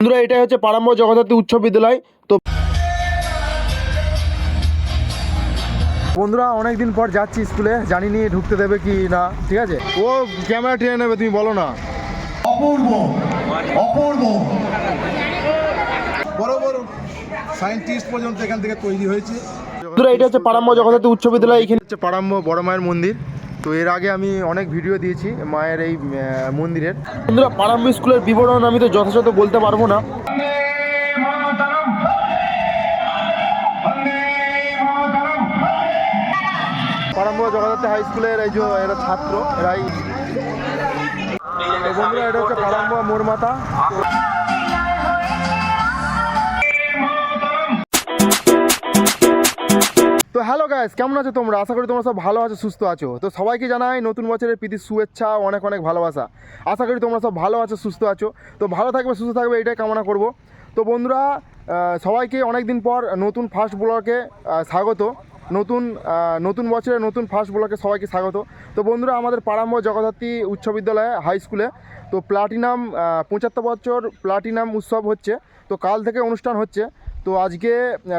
বন্ধুরা এটাই হচ্ছে পারাম্ব জগদ্ধাত্রী উচ্চ বিদ্যালয়। তো বন্ধুরা অনেকদিন পর যাচ্ছি স্কুলে। জানি নি ঢুকতে দেবে কি না ঠিক আছে? ও ক্যামেরা টেনে নেবে তুমি বলো না। অপূর্ব অপূর্ব। বড় বড় সায়েন্টিস্ট পর্যন্ত এখান থেকে তৈরি হয়েছে। বন্ধুরা এটা হচ্ছে পারাম্ব জগদ্ধাত্রী উচ্চ বিদ্যালয়। এখানে হচ্ছে পারাম্ব বড় মায়ের মন্দির। তো এর আগে আমি অনেক ভিডিও দিয়েছি মায়ের এই মন্দিরের। বন্ধুরা পারাম্ব স্কুলের বিবরণ আমি তো যথাযথ বলতে পারব না। পারাম্ব জগদ্ধাত্রী হাই স্কুলের এই যে এরা ছাত্র এরাই। বন্ধুরা এটা হচ্ছে পারাম্ব মোরমাতা তো হ্যালো গাইস কেমন আছো তোমরা? আশা করি তোমরা সব ভালো আছো, সুস্থ আছো। তো সবাইকে জানাই নতুন বছরের প্রীতি শুভেচ্ছা অনেক অনেক ভালোবাসা। আশা করি তোমরা সব ভালো আছো, সুস্থ আছো। তো ভালো থাকবে, সুস্থ থাকবে, এটাই কামনা করব। তো বন্ধুরা সবাইকে অনেক দিন পর নতুন ফার্স্ট ব্লকে স্বাগত। নতুন নতুন বছরে নতুন ফার্স্ট ব্লকে সবাইকে স্বাগত। তো বন্ধুরা, আমাদের পারাম্ব জগদ্ধাত্রী উচ্চ বিদ্যালয় হাই স্কুলে তো প্লাটিনাম পঁচাত্তর বছর প্লাটিনাম উৎসব হচ্ছে। তো কাল থেকে অনুষ্ঠান হচ্ছে। তো আজকে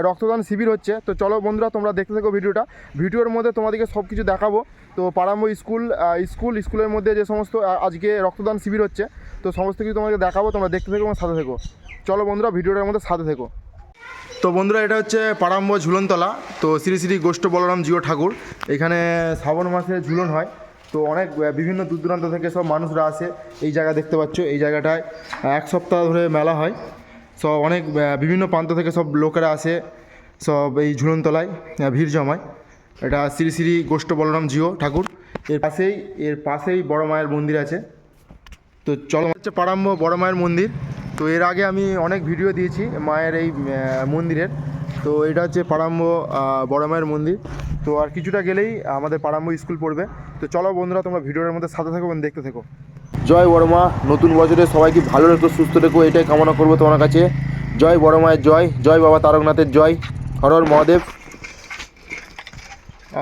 রক্তদান শিবির হচ্ছে। তো চলো বন্ধুরা, তোমরা দেখতে থাকো ভিডিওটা। ভিডিওর মধ্যে তোমাদেরকে সব কিছু দেখাবো। তো পাড়াম্ব স্কুল স্কুল, স্কুলের মধ্যে যে সমস্ত আজকে রক্তদান শিবির হচ্ছে, তো সমস্ত কিছু তোমাদেরকে দেখাবো, তোমরা দেখতে থেকো সাথে থেকো। চলো বন্ধুরা, ভিডিওটার মধ্যে সাথে থেকো। তো বন্ধুরা, এটা হচ্ছে পারাম্ব ঝুলনতলা। তো শ্রী শ্রী গোষ্ঠ বলরাম জিও ঠাকুর। এখানে শ্রাবণ মাসে ঝুলন হয়। তো অনেক বিভিন্ন দূর দূরান্ত থেকে সব মানুষরা আসে। এই জায়গা দেখতে পাচ্ছ, এই জায়গাটায় এক সপ্তাহ ধরে মেলা হয়। সব অনেক বিভিন্ন প্রান্ত থেকে সব লোকেরা আসে সব এই ঝুলনতলায় ভিড় জমায়। এটা শ্রী শ্রী গোষ্ঠ বলরাম জিও ঠাকুর। এর পাশেই এর পাশেই বড় মায়ের মন্দির আছে। তো চলো হচ্ছে পারাম্ব বড় মায়ের মন্দির। তো এর আগে আমি অনেক ভিডিও দিয়েছি মায়ের এই মন্দিরের। তো এটা হচ্ছে পারাম্ব বড় মায়ের মন্দির। তো আর কিছুটা গেলেই আমাদের পারাম্ব স্কুল পড়বে। তো চলো বন্ধুরা, তোমরা ভিডিওর মধ্যে সাথে থাকো দেখতে থেকো। জয় বড় মা নতুন বছরে সবাইকে ভালো রেখো সুস্থ রেখো এটাই কামনা করব তোমার কাছে। জয় বড় মায়ের জয় জয় বাবা তারকনাথের জয় হর হর মহাদেব।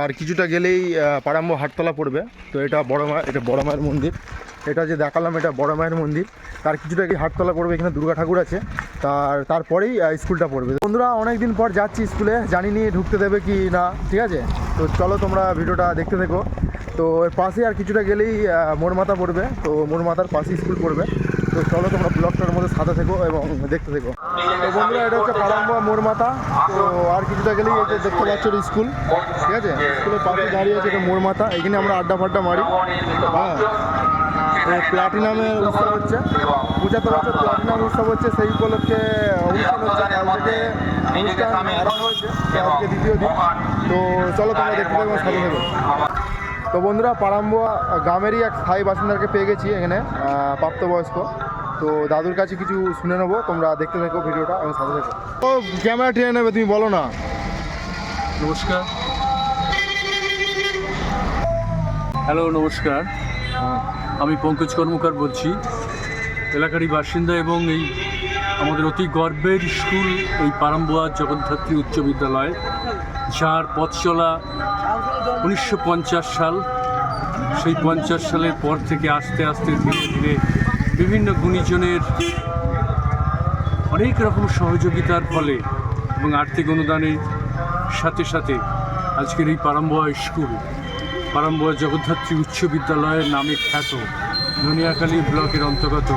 আর কিছুটা গেলেই আহ, পারাম্ব হাটতলা পড়বে তো এটা বড় মা এটা বড় মায়ের মন্দির। এটা যে দেখালাম এটা বড় মায়ের মন্দির। তার কিছুটা গিয়ে হাটতলা পড়বে এখানে দুর্গা ঠাকুর আছে। তার তারপরেই স্কুলটা পড়বে। বন্ধুরা অনেক দিন পর যাচ্ছি স্কুলে জানি নি ঢুকতে দেবে কি না ঠিক আছে? তো চলো তোমরা ভিডিওটা দেখতে থেকো। তো এর পাশে আর কিছুটা গেলেই আহ, মোড়মাথা পড়বে। তো মোড়মাথার পাশেই স্কুল পড়বে। তো চলো তোমরা ব্লগটার মধ্যে সাথে থেকো এবং দেখতে থেকো। তো বন্ধুরা এটা হচ্ছে পারাম্বা মোড়মাথা তো আর কিছুটা গেলেই এটা দেখতে পাচ্ছ স্কুল ঠিক আছে? স্কুলের পাশে দাঁড়িয়ে আছে এটা মোড়মাথা এখানে আমরা আড্ডা ফাড্ডা মারি। হ্যাঁ। প্লাটিনামের উৎসব হচ্ছে। পঁচাত্তর বছর প্লাটিনাম উৎসব হচ্ছে। সেই উপলক্ষে অনুষ্ঠান হচ্ছে। কাল থেকে অনুষ্ঠান আরম্ভ হয়েছে। আজকে দ্বিতীয় দিন। তো চলো তোমরা দেখতে পাবো সাথে থেকো। তো বন্ধুরা পারাম্বুয়া গ্রামেরই এক স্থায়ী বাসিন্দাকে পেয়ে গেছি এখানে প্রাপ্তবয়স্ক। তো দাদুর কাছে কিছু শুনে নেব তোমরা দেখতে থাকো ভিডিওটা এবং সাথে থেকো। ও ক্যামেরা টেনে নেবে তুমি বলো না। নমস্কার। হ্যালো নমস্কার। আমি পঙ্কজ কর্মকার বলছি। এলাকারই বাসিন্দা এবং এই আমাদের অতি গর্বের স্কুল এই পারাম্বোয়া জগদ্ধাত্রী উচ্চ বিদ্যালয়, যার পথ চলা উনিশশো সাল। সেই পঞ্চাশ সালের পর থেকে আস্তে আস্তে ধীরে ধীরে বিভিন্ন গুণীজনের অনেক রকম সহযোগিতার ফলে এবং আর্থিক অনুদানের সাথে সাথে আজকের এই পারম্বয়া স্কুল, পারম্বয়া জগদ্ধাত্রী উচ্চ বিদ্যালয়ের নামে খ্যাত। ধনিয়াখালী ব্লকের অন্তর্গত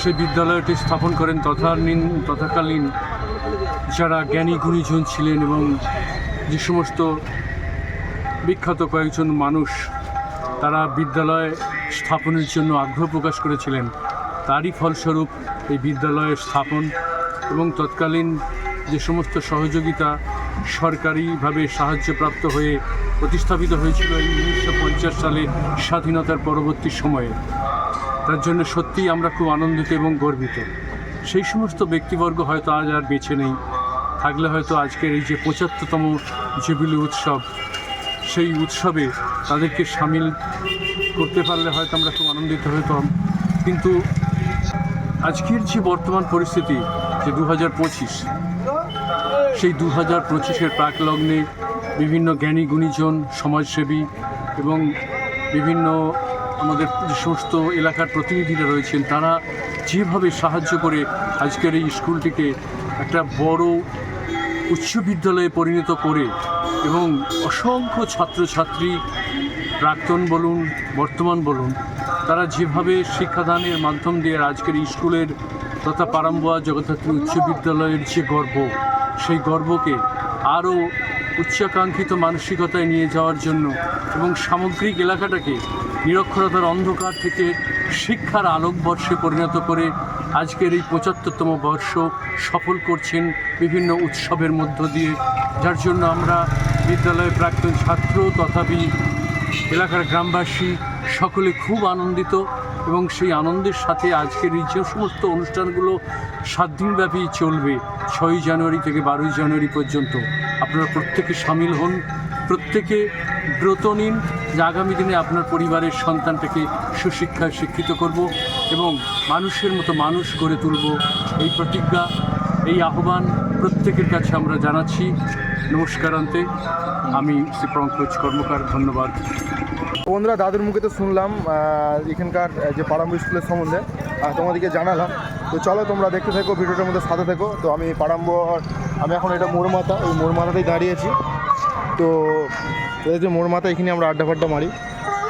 সেই বিদ্যালয়টি স্থাপন করেন তথানীন তথাকালীন যারা জ্ঞানী গুণীজন ছিলেন এবং যে সমস্ত বিখ্যাত কয়েকজন মানুষ তারা বিদ্যালয় স্থাপনের জন্য আগ্রহ প্রকাশ করেছিলেন, তারই ফলস্বরূপ এই বিদ্যালয়ের স্থাপন এবং তৎকালীন যে সমস্ত সহযোগিতা সরকারিভাবে সাহায্যপ্রাপ্ত হয়ে প্রতিস্থাপিত হয়েছিল এই উনিশশো পঞ্চাশ সালে স্বাধীনতার পরবর্তী সময়ে। তার জন্য সত্যিই আমরা খুব আনন্দিত এবং গর্বিত। সেই সমস্ত ব্যক্তিবর্গ হয়তো আজ আর বেছে নেই। থাকলে হয়তো আজকের এই যে পঁচাত্তরতম জুবিলি উৎসব, সেই উৎসবে তাদেরকে সামিল করতে পারলে হয়তো আমরা খুব আনন্দিত হতাম। কিন্তু আজকের যে বর্তমান পরিস্থিতি, যে দু হাজার পঁচিশ, সেই দু হাজার পঁচিশের প্রাকলগ্নে বিভিন্ন জ্ঞানী গুণীজন, সমাজসেবী এবং বিভিন্ন আমাদের সমস্ত এলাকার প্রতিনিধিরা রয়েছেন। তারা যেভাবে সাহায্য করে আজকের এই স্কুলটিকে একটা বড় উচ্চ বিদ্যালয়ে পরিণত করে এবং অসংখ্য ছাত্রছাত্রী, প্রাক্তন বলুন, বর্তমান বলুন, তারা যেভাবে শিক্ষাদানের মাধ্যম দিয়ে আজকের স্কুলের তথা পারাম্বোয়া জগদ্ধাত্রী উচ্চ বিদ্যালয়ের যে গর্ব, সেই গর্বকে আরও উচ্চাকাঙ্ক্ষিত মানসিকতায় নিয়ে যাওয়ার জন্য এবং সামগ্রিক এলাকাটাকে নিরক্ষরতার অন্ধকার থেকে শিক্ষার আলোকবর্ষে পরিণত করে আজকের এই পঁচাত্তরতম বর্ষ সফল করছেন বিভিন্ন উৎসবের মধ্য দিয়ে। যার জন্য আমরা বিদ্যালয়ের প্রাক্তন ছাত্র তথাপি এলাকার গ্রামবাসী সকলে খুব আনন্দিত এবং সেই আনন্দের সাথে আজকের এই যে সমস্ত অনুষ্ঠানগুলো সাত দিনব্যাপী চলবে, ছয়ই জানুয়ারি থেকে বারোই জানুয়ারি পর্যন্ত। আপনারা প্রত্যেকে সামিল হন, প্রত্যেকে ব্রত নিন। যে আগামী দিনে আপনার পরিবারের সন্তানটাকে সুশিক্ষায় শিক্ষিত করব এবং মানুষের মতো মানুষ গড়ে তুলব। এই প্রতিজ্ঞা, এই আহ্বান প্রত্যেকের কাছে আমরা জানাচ্ছি। নমস্কারান্তে আমি শ্রী পঙ্কজ কর্মকার, ধন্যবাদ। বন্ধুরা, দাদুর মুখে তো শুনলাম এখানকার যে পারাম্ব স্কুলের সম্বন্ধে তোমাদেরকে জানালাম। তো চলো তোমরা দেখতে থাকো, ভিডিওটার মধ্যে সাথে থেকো। তো আমি পারাম্ব আমি এখন এটা মোড়মাথা ওই মোড়মাথাতেই দাঁড়িয়েছি। তো এই যে মোড়মাথা এখানে আমরা আড্ডা ফাড্ডা মারি।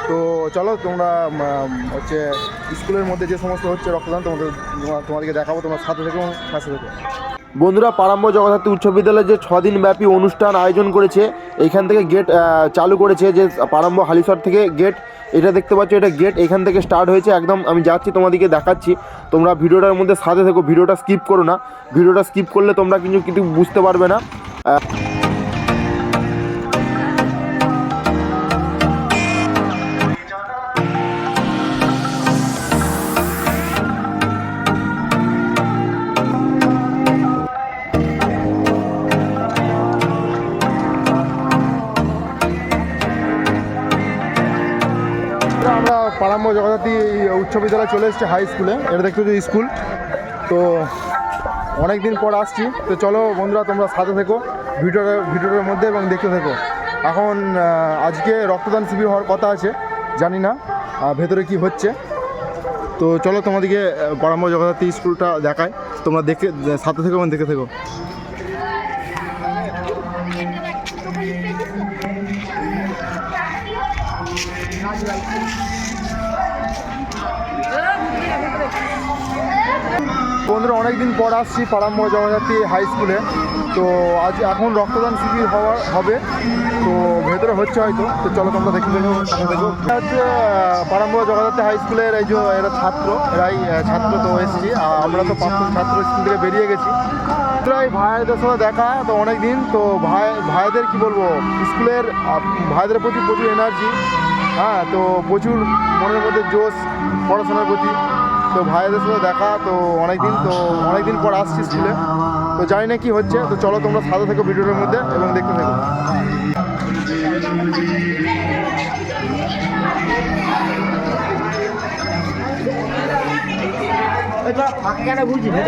তো চলো তোমরা হচ্ছে স্কুলের মধ্যে যে সমস্ত হচ্ছে রক্তদান, তোমাদের তোমাদেরকে দেখাবো, তোমার সাথে থেকে পাশে থেকো। বন্ধুরা, পারাম্ব জগদ্ধাত্রী উচ্চ বিদ্যালয় যে ছদিন ব্যাপী অনুষ্ঠান আয়োজন করেছে এইখান থেকে গেট চালু করেছে যে পারাম্ব হালিশর থেকে গেট এটা দেখতে পাচ্ছ, এটা গেট এখান থেকে স্টার্ট হয়েছে। একদম আমি যাচ্ছি তোমাদেরকে দেখাচ্ছি। তোমরা ভিডিওটার মধ্যে সাথে থেকো, ভিডিওটা স্কিপ করো না। ভিডিওটা স্কিপ করলে তোমরা কিন্তু কিন্তু বুঝতে পারবে না। উচ্চ বিদ্যালয় চলে এসেছি হাই স্কুলে এটা দেখতে হচ্ছে স্কুল তো অনেক দিন পর আসছি। তো চলো বন্ধুরা, তোমরা সাথে থেকো, ভিডিওটা ভিডিওটার মধ্যে এবং দেখতে থেকো। এখন আজকে রক্তদান শিবির হওয়ার কথা আছে, জানি না ভেতরে কি হচ্ছে। তো চলো তোমাদেরকে পারাম্ব জগদ্ধাত্রী স্কুলটা দেখায়। তোমরা দেখে সাথে থেকো এবং দেখে থেকো। বন্ধুরা অনেকদিন পর আসছি পাড়াম্ব জগদ্ধাত্রী হাই স্কুলে। তো আজ এখন রক্তদান শিবির হওয়ার হবে। তো ভেতরে হচ্ছে হয়তো। তো চলো তোমরা দেখো দেখো হচ্ছে আহ, পাড়াম্ব জগদ্ধাত্রী হাই স্কুলের এই যে এরা ছাত্র এরাই ছাত্র তো এসেছি। আমরা তো প্রাক্তন ছাত্র স্কুল থেকে বেরিয়ে গেছি। প্রায় ভাইদের সাথে দেখা তো অনেক দিন তো ভাই ভাইদের কি বলব? স্কুলের ভাইদের প্রতি প্রচুর এনার্জি হ্যাঁ তো প্রচুর মনের মধ্যে জোশ পড়াশোনার প্রতি। তো ভাইদের সাথে দেখা, তো অনেক দিন তো অনেক দিন পর আসছি স্কুলে। তো জানি না কি হচ্ছে, তো চলো তোমরা সাথে থেকো ভিডিওর মধ্যে এবং দেখতে থেকো। তো বন্ধুরা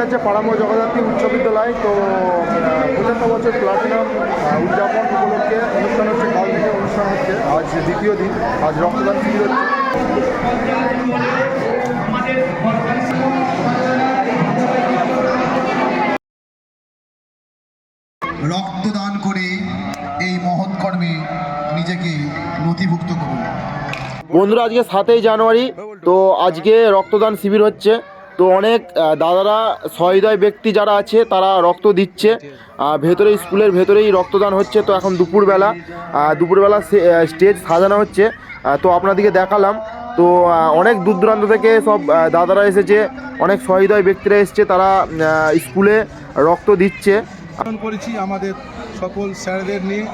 এটা হচ্ছে পাড়ামো জগদ্ধাত্রী উচ্চ বিদ্যালয়। তো পঁচাত্তর বছর প্লাটিনাম উদযাপন উপলক্ষে অনুষ্ঠান হচ্ছে কাল থেকে অনুষ্ঠান হচ্ছে। আজ দ্বিতীয় দিন আজ রক্তদান শিবির হচ্ছে। রক্তদান করে এই মহৎ কর্মে নিজেকে নথিভুক্ত করুন। বন্ধুরা আজকে সাতই জানুয়ারি তো আজকে রক্তদান শিবির হচ্ছে। তো অনেক দাদারা সহৃদয় ব্যক্তি যারা আছে, তারা রক্ত দিচ্ছে। ভেতরে স্কুলের ভেতরেই রক্তদান হচ্ছে। তো এখন দুপুরবেলা দুপুরবেলা স্টেজ সাজানো হচ্ছে। তো আপনাদেরকে দেখালাম। তো অনেক দূর দূরান্ত থেকে সব দাদারা এসেছে। অনেক সহৃদয় ব্যক্তিরা এসেছে। তারা স্কুলে রক্ত দিচ্ছে। করেছি আমাদের সকল স্যারদের নিয়ে।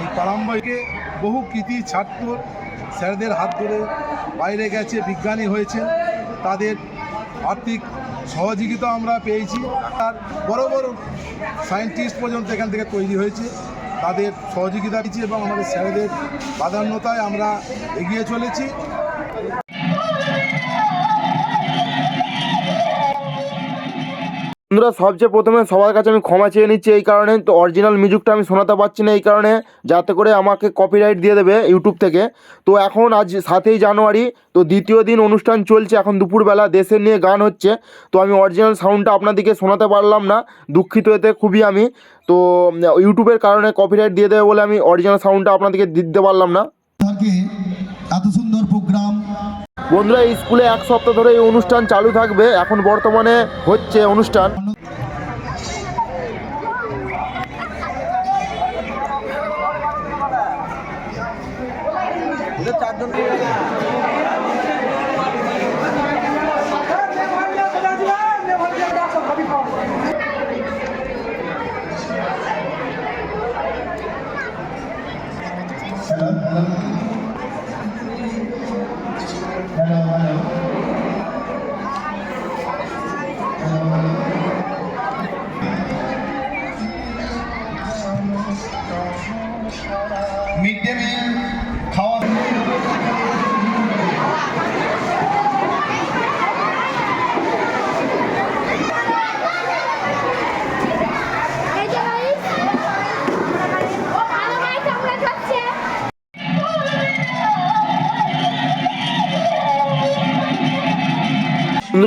এই পারাম্বাইকে বহু কৃতি ছাত্র স্যারদের হাত ধরে বাইরে গেছে, বিজ্ঞানী হয়েছে। তাদের আর্থিক সহযোগিতা আমরা পেয়েছি। আর বড় বড় সায়েন্টিস্ট পর্যন্ত এখান থেকে তৈরি হয়েছে। তাদের সহযোগিতা দিয়েছি এবং আমাদের স্যারেদের প্রাধান্যতায় আমরা এগিয়ে চলেছি। বন্ধুরা, সবচেয়ে প্রথমে সবার কাছে আমি ক্ষমা চেয়ে নিচ্ছি এই কারণে। তো অরিজিনাল মিউজিকটা আমি শোনাতে পারছি না এই কারণে। যাতে করে আমাকে কপিরাইট দিয়ে দেবে ইউটিউব থেকে। তো এখন আজ সাতই জানুয়ারি, তো দ্বিতীয় দিন অনুষ্ঠান চলছে। এখন দুপুরবেলা দেশের নিয়ে গান হচ্ছে। তো আমি অরিজিনাল সাউন্ডটা আপনাদেরকে শোনাতে পারলাম না। দুঃখিত এতে খুবই আমি। তো ইউটিউবের কারণে কপিরাইট দিয়ে দেবে বলে আমি অরিজিনাল সাউন্ডটা আপনাদেরকে দিতে পারলাম না। বন্ধুরা এই স্কুলে এক সপ্তাহ ধরে এই অনুষ্ঠান চালু থাকবে। এখন বর্তমানে হচ্ছে অনুষ্ঠান।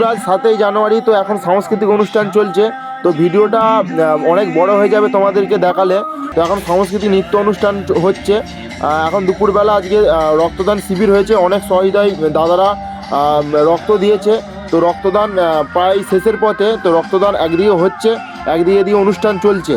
আজ সাতই জানুয়ারি তো এখন সাংস্কৃতিক অনুষ্ঠান চলছে। তো ভিডিওটা অনেক বড় হয়ে যাবে তোমাদেরকে দেখালে। তো এখন সংস্কৃতি নৃত্য অনুষ্ঠান হচ্ছে। এখন দুপুরবেলা আজকে রক্তদান শিবির হয়েছে। অনেক সহৃদয় দাদারা রক্ত দিয়েছে। তো রক্তদান প্রায় শেষের পথে তো রক্তদান একদিকে হচ্ছে, একদিকে দিয়ে অনুষ্ঠান চলছে।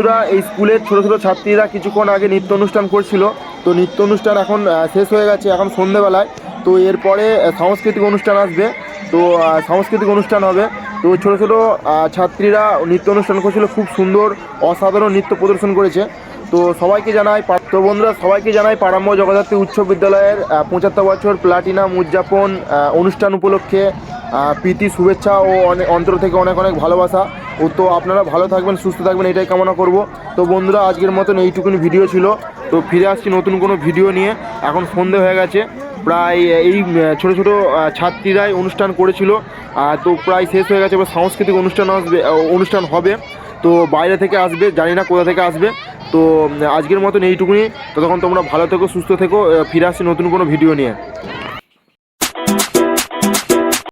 বন্ধুরা, এই স্কুলের ছোটো ছোটো ছাত্রীরা কিছুক্ষণ আগে নৃত্য অনুষ্ঠান করছিল। তো নৃত্য অনুষ্ঠান এখন শেষ হয়ে গেছে এখন সন্ধেবেলায়। তো এরপরে সাংস্কৃতিক অনুষ্ঠান আসবে। তো সাংস্কৃতিক অনুষ্ঠান হবে। তো ছোটো ছোটো ছাত্রীরা নৃত্য অনুষ্ঠান করছিল। খুব সুন্দর, অসাধারণ নৃত্য প্রদর্শন করেছে। তো সবাইকে জানাই তো বন্ধুরা, সবাইকে জানাই পারাম্য জগদ্ধাত্রী উচ্চ বিদ্যালয়ের পঁচাত্তর বছর প্লাটিনাম উদযাপন অনুষ্ঠান উপলক্ষে প্রীতি, শুভেচ্ছা ও অনেক অন্তর থেকে অনেক অনেক ভালোবাসা। ও তো আপনারা ভালো থাকবেন, সুস্থ থাকবেন, এটাই কামনা করব। তো বন্ধুরা, আজকের মতন এইটুকুনি ভিডিও ছিল। তো ফিরে আসছি নতুন কোনো ভিডিও নিয়ে। এখন সন্ধে হয়ে গেছে। প্রায় এই ছোটো ছোটো ছাত্রীরাই অনুষ্ঠান করেছিল। তো প্রায় শেষ হয়ে গেছে। এবার সাংস্কৃতিক অনুষ্ঠান আসবে অনুষ্ঠান হবে। তো বাইরে থেকে আসবে, জানি না কোথা থেকে আসবে। তো আজকের মতন এইটুকুনি। ততক্ষণ তোমরা ভালো থেকো, সুস্থ থেকো। ফিরে আসছি নতুন কোনো ভিডিও নিয়ে।